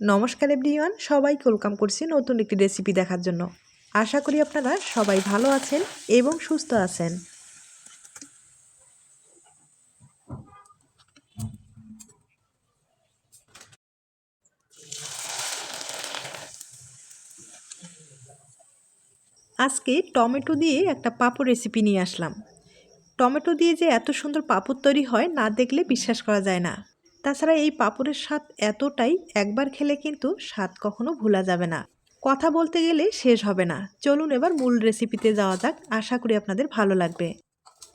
নমস্কার এভরিওয়ান সবাইকে ওয়েলকাম করছি নতুন একটি রেসিপি দেখার জন্য। আশা করি আপনারা সবাই ভালো আছেন এবং সুস্থ আছেন। আজকে টমেটো দিয়ে একটা পাঁপড় রেসিপি নিয়ে আসলাম। টমেটো দিয়ে যে এত সুন্দর পাঁপড় তৈরি হয়, না দেখলে বিশ্বাস করা যায় না। তাছাড়া এই পাঁপড়ের স্বাদ এতটাই একবার খেলে কিন্তু স্বাদ কখনো ভোলা যাবে না। কথা বলতে গেলে শেষ হবে না। চলুন এবার মূল রেসিপিতে যাওয়া যাক। আশা করি আপনাদের ভালো লাগবে।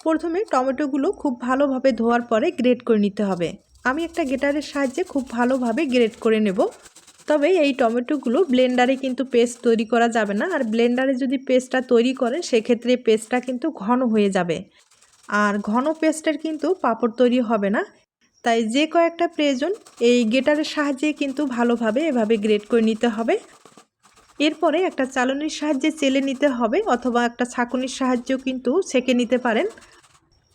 প্রথমে টমেটোগুলো খুব ভালোভাবে ধোয়ার পরে গ্রেট করে নিতে হবে। আমি একটা গেটারের সাহায্যে খুব ভালোভাবে গ্রেট করে নেব। তবে এই টমেটোগুলো ব্লেন্ডারে কিন্তু পেস্ট তৈরি করা যাবে না। আর ব্লেন্ডারে যদি পেস্টটা তৈরি করে, সেক্ষেত্রে পেস্টটা কিন্তু ঘন হয়ে যাবে। আর ঘন পেস্টের কিন্তু পাপড় তৈরি হবে না। তাই যে কয়েকটা প্রয়োজন, এই গেটারের সাহায্যে কিন্তু ভালোভাবে এভাবে গ্রেট করে নিতে হবে। এরপরে একটা চালনির সাহায্যে চেলে নিতে হবে অথবা একটা ছাঁকুনির সাহায্যেও কিন্তু ছেঁকে নিতে পারেন।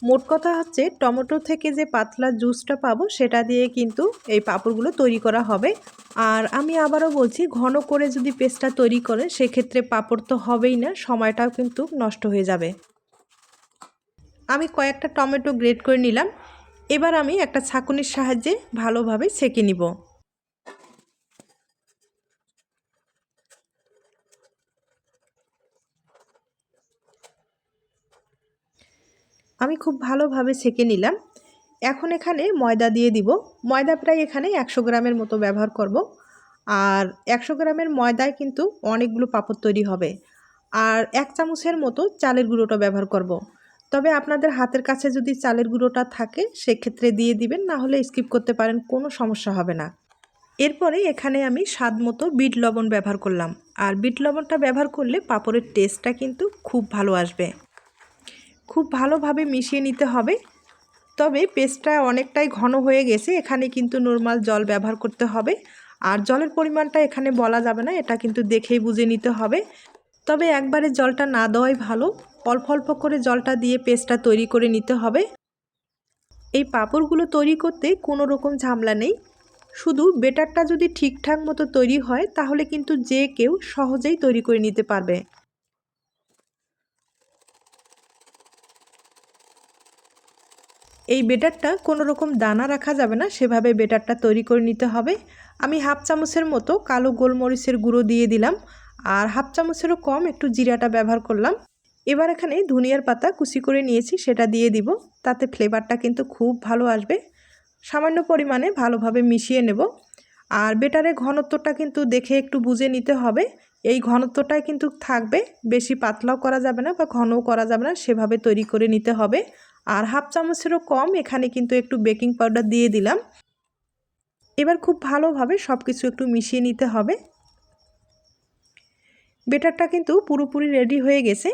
মোট কথা হচ্ছে, টমেটো থেকে যে পাতলা জুসটা পাবো, সেটা দিয়ে কিন্তু এই পাঁপড়গুলো তৈরি করা হবে। আর আমি আবারও বলছি, ঘন করে যদি পেস্টটা তৈরি করে, সেক্ষেত্রে পাঁপড় তো হবেই না, সময়টাও কিন্তু নষ্ট হয়ে যাবে। আমি কয়েকটা টমেটো গ্রেড করে নিলাম। এবার আমি একটা ছাঁকুনির সাহায্যে ভালোভাবে ছেঁকে নিব। আমি খুব ভালোভাবে ছেঁকে নিলাম। এখন এখানে ময়দা দিয়ে দিব। ময়দা প্রায় এখানে একশো গ্রামের মতো ব্যবহার করব। আর একশো গ্রামের ময়দায় কিন্তু অনেকগুলো পাপড় তৈরি হবে। আর এক চামচের মতো চালের গুঁড়োটা ব্যবহার করব। তবে আপনাদের হাতের কাছে যদি চালের গুঁড়োটা থাকে, সেক্ষেত্রে দিয়ে দিবেন, না হলে স্কিপ করতে পারেন, কোনো সমস্যা হবে না। এরপরে এখানে আমি স্বাদ মতো বিট লবণ ব্যবহার করলাম। আর বিট লবণটা ব্যবহার করলে পাঁপড়ের টেস্টটা কিন্তু খুব ভালো আসবে। খুব ভালোভাবে মিশিয়ে নিতে হবে। তবে পেস্টটা অনেকটাই ঘন হয়ে গেছে, এখানে কিন্তু নর্মাল জল ব্যবহার করতে হবে। আর জলের পরিমাণটা এখানে বলা যাবে না, এটা কিন্তু দেখেই বুঝে নিতে হবে। তবে একবারে জলটা না দেওয়াই ভালো। অল্প অল্প করে জলটা দিয়ে পেস্টটা তৈরি করে নিতে হবে। এই পাঁপড়গুলো তৈরি করতে কোনো রকম ঝামেলা নেই। শুধু বেটারটা যদি ঠিকঠাক মতো তৈরি হয়, তাহলে কিন্তু যে কেউ সহজেই তৈরি করে নিতে পারবে। এই বেটারটা কোনো রকম দানা রাখা যাবে না, সেভাবে বেটারটা তৈরি করে নিতে হবে। আমি হাফ চামচের মতো কালো গোলমরিচের গুঁড়ো দিয়ে দিলাম, আর হাফ চামচেরও কম একটু জিরাটা ব্যবহার করলাম। এবার এখানে ধনিয়ার পাতা কুচি করে নিয়েছি, সেটা দিয়ে দিব। তাতে ফ্লেভারটা কিন্তু খুব ভালো আসবে। সামান্য পরিমাণে ভালোভাবে মিশিয়ে নেব। আর বেটারের ঘনত্বটা কিন্তু দেখে একটু বুঝে নিতে হবে। এই ঘনত্বটাই কিন্তু থাকবে। বেশি পাতলাও করা যাবে না বা ঘনও করা যাবে না, সেভাবে তৈরি করে নিতে হবে। আর হাফ চামচেরও কম, এখানে কিন্তু একটু বেকিং পাউডার দিয়ে দিলাম। এবার খুব ভালোভাবে সব কিছু একটু মিশিয়ে নিতে হবে। বেটারটা কিন্তু পুরোপুরি রেডি হয়ে গেছে।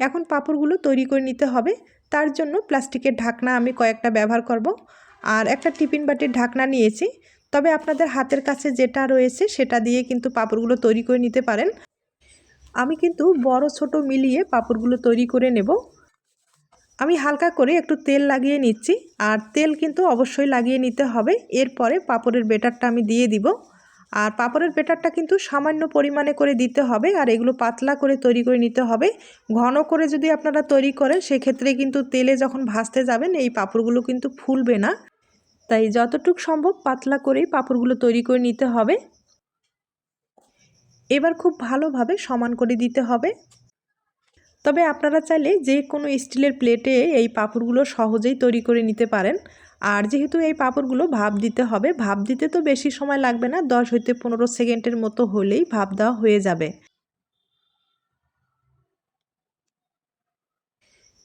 এখন পাঁপড়গুলো তৈরি করে নিতে হবে। তার জন্য প্লাস্টিকের ঢাকনা আমি কয়েকটা ব্যবহার করব। আর একটা টিফিন বাটির ঢাকনা নিয়েছি। তবে আপনাদের হাতের কাছে যেটা রয়েছে সেটা দিয়ে কিন্তু পাঁপড়গুলো তৈরি করে নিতে পারেন। আমি কিন্তু বড় ছোট মিলিয়ে পাঁপড়গুলো তৈরি করে নেব। আমি হালকা করে একটু তেল লাগিয়ে নিচ্ছি। আর তেল কিন্তু অবশ্যই লাগিয়ে নিতে হবে। এরপরে পাঁপড়ের বেটারটা আমি দিয়ে দিব। আর পাঁপড়ের বেটারটা কিন্তু সামান্য পরিমাণে করে দিতে হবে আর এগুলো পাতলা করে তৈরি করে নিতে হবে। ঘন করে যদি আপনারা তৈরি করেন, সেক্ষেত্রে কিন্তু তেলে যখন ভাজতে যাবেন, এই পাঁপড়গুলো কিন্তু ফুলবে না। তাই যতটুক সম্ভব পাতলা করেই পাঁপড়গুলো তৈরি করে নিতে হবে। এবার খুব ভালোভাবে সমান করে দিতে হবে। তবে আপনারা চাইলে যে কোনো স্টিলের প্লেটে এই পাঁপড়গুলো সহজেই তৈরি করে নিতে পারেন। আর যেহেতু এই পাঁপড়গুলো ভাপ দিতে হবে, ভাপ দিতে তো বেশি সময় লাগবে না, দশ হইতে পনেরো সেকেন্ডের মতো হলেই ভাপ দেওয়া হয়ে যাবে।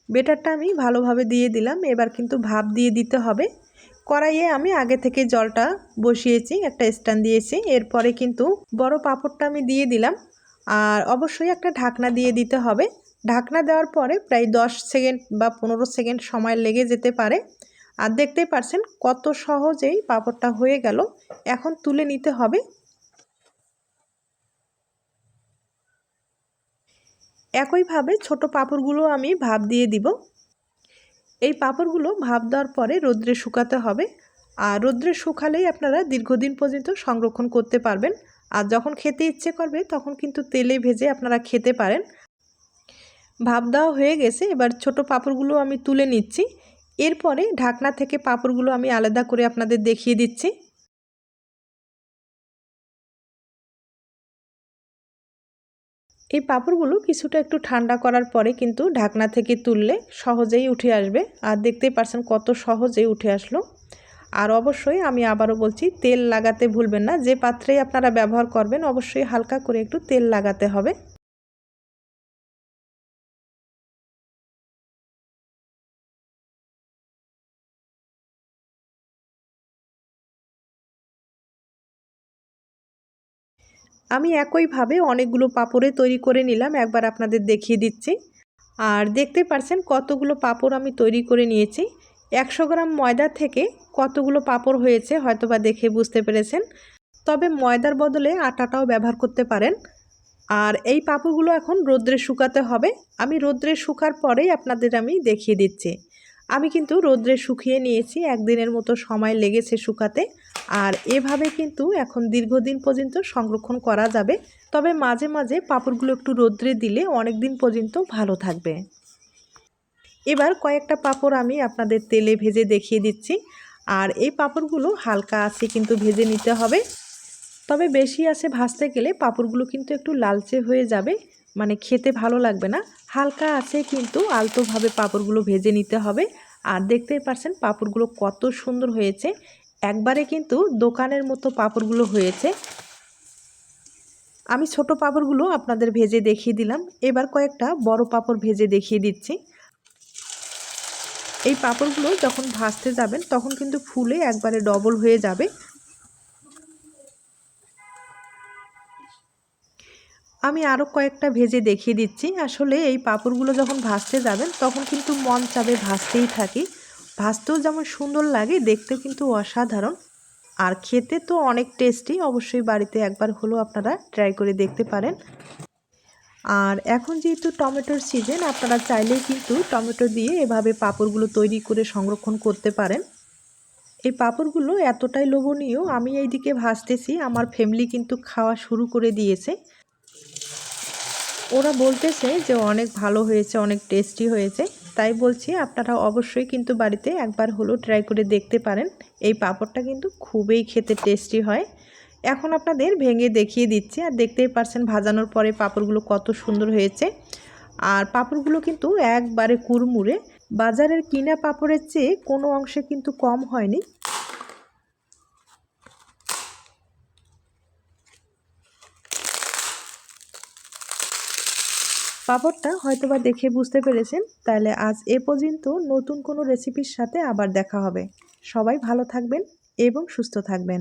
বেটারটা আমি ভালোভাবে দিয়ে দিলাম, এবার কিন্তু ভাপ দিয়ে দিতে হবে। কড়াইয়ে আমি আগে থেকে জলটা বসিয়েছি, একটা স্ট্যান্ড দিয়েছি, এরপরে কিন্তু বড় পাঁপড়টা আমি দিয়ে দিলাম। আর অবশ্যই একটা ঢাকনা দিয়ে দিতে হবে। ঢাকনা দেওয়ার পরে প্রায় দশ সেকেন্ড বা পনেরো সেকেন্ড সময় লেগে যেতে পারে। আর দেখতেই পারছেন কত সহজেই পাপড়টা হয়ে গেল। এখন তুলে নিতে হবে। একইভাবে ছোট পাঁপড়গুলো আমি ভাপ দিয়ে দিব। এই পাপড়গুলো ভাপ দেওয়ার পরে রোদ্রে শুকাতে হবে। আর রোদ্রে শুকালেই আপনারা দীর্ঘদিন পর্যন্ত সংরক্ষণ করতে পারবেন। আর যখন খেতে ইচ্ছে করবে তখন কিন্তু তেলে ভেজে আপনারা খেতে পারেন। ভাব দেওয়া হয়ে গেছে। এবার ছোট পাঁপড়গুলো আমি তুলে নিচ্ছি। এরপরে ঢাকনা থেকে পাঁপড়গুলো আমি আলাদা করে আপনাদের দেখিয়ে দিচ্ছি। এই পাঁপড়গুলো কিছুটা একটু ঠান্ডা করার পরে কিন্তু ঢাকনা থেকে তুললে সহজেই উঠে আসবে। আর দেখতেই পারছেন কত সহজেই উঠে আসলো। আর অবশ্যই আমি আবারও বলছি, তেল লাগাতে ভুলবেন না। যে পাত্রেই আপনারা ব্যবহার করবেন, অবশ্যই হালকা করে একটু তেল লাগাতে হবে। আমি একইভাবে অনেকগুলো পাপড়ে তৈরি করে নিলাম, একবার আপনাদের দেখিয়ে দিচ্ছি। আর দেখতে পারছেন কতগুলো পাপড় আমি তৈরি করে নিয়েছি। একশো গ্রাম ময়দা থেকে কতগুলো পাপড় হয়েছে হয়তোবা দেখে বুঝতে পেরেছেন। তবে ময়দার বদলে আটাটাও ব্যবহার করতে পারেন। আর এই পাপড়গুলো এখন রোদ্রে শুকাতে হবে। আমি রোদ্রে শুকার পরেই আপনাদের আমি দেখিয়ে দিচ্ছি। আমি কিন্তু রোদ্রে শুকিয়ে নিয়েছি, একদিনের মতো সময় লেগেছে শুকাতে। আর এভাবে কিন্তু এখন দীর্ঘদিন পর্যন্ত সংরক্ষণ করা যাবে। তবে মাঝে মাঝে পাঁপড়গুলো একটু রোদ্রে দিলে অনেক দিন পর্যন্ত ভালো থাকবে। এবার কয়েকটা পাঁপড় আমি আপনাদের তেলে ভেজে দেখিয়ে দিচ্ছি। আর এই পাঁপড়গুলো হালকা আছে কিন্তু ভেজে নিতে হবে। তবে বেশি আছে ভাজতে গেলে পাঁপড়গুলো কিন্তু একটু লালচে হয়ে যাবে। মানে খেতে ভালো লাগবে না। হালকা আছে কিন্তু আলতোভাবে পাঁপড়গুলো ভেজে নিতে হবে। আর দেখতেই পারছেন পাঁপড়গুলো কত সুন্দর হয়েছে। একবারে কিন্তু দোকানের মতো পাঁপড়গুলো হয়েছে। আমি ছোট পাঁপড়গুলো আপনাদের ভেজে দেখিয়ে দিলাম। এবার কয়েকটা বড় পাঁপড় ভেজে দেখিয়ে দিচ্ছি। এই পাঁপড়গুলো যখন ভাজতে যাবেন তখন কিন্তু ফুলে একবারে ডবল হয়ে যাবে। আমি আরও কয়েকটা ভেজে দেখিয়ে দিচ্ছি। আসলে এই পাঁপড়গুলো যখন ভাজতে যাবেন, তখন কিন্তু মন চাবে ভাজতেই থাকি। ভাজতেও যেমন সুন্দর লাগে, দেখতেও কিন্তু অসাধারণ। আর খেতে তো অনেক টেস্টি, অবশ্যই বাড়িতে একবার হলেও আপনারা ট্রাই করে দেখতে পারেন। আর এখন যেহেতু টমেটোর সিজন, আপনারা চাইলেই কিন্তু টমেটো দিয়ে এভাবে পাঁপড়গুলো তৈরি করে সংরক্ষণ করতে পারেন। এই পাঁপড়গুলো এতটাই লোভনীয়, আমি এইদিকে ভাজতেছি, আমার ফ্যামিলি কিন্তু খাওয়া শুরু করে দিয়েছে। ওরা বলতেছে যে অনেক ভালো হয়েছে, অনেক টেস্টি হয়েছে। তাই বলছি আপনারা অবশ্যই কিন্তু বাড়িতে একবার হলো ট্রাই করে দেখতে পারেন। এই পাঁপড়টা কিন্তু খুবই খেতে টেস্টি হয়। এখন আপনাদের ভেঙে দেখিয়ে দিচ্ছি। আর দেখতেই পারছেন ভাজানোর পরে পাঁপড়গুলো কত সুন্দর হয়েছে। আর পাঁপড়গুলো কিন্তু একবারে কুড়মুড়ে। বাজারের কিনা পাঁপড়ের চেয়ে কোনো অংশে কিন্তু কম হয়নি। পাপড়টা হয়তোবা দেখে বুঝতে পেরেছেন তাহলে আজ এ পর্যন্ত নতুন কোনো রেসিপির সাথে আবার দেখা হবে। সবাই ভালো থাকবেন এবং সুস্থ থাকবেন।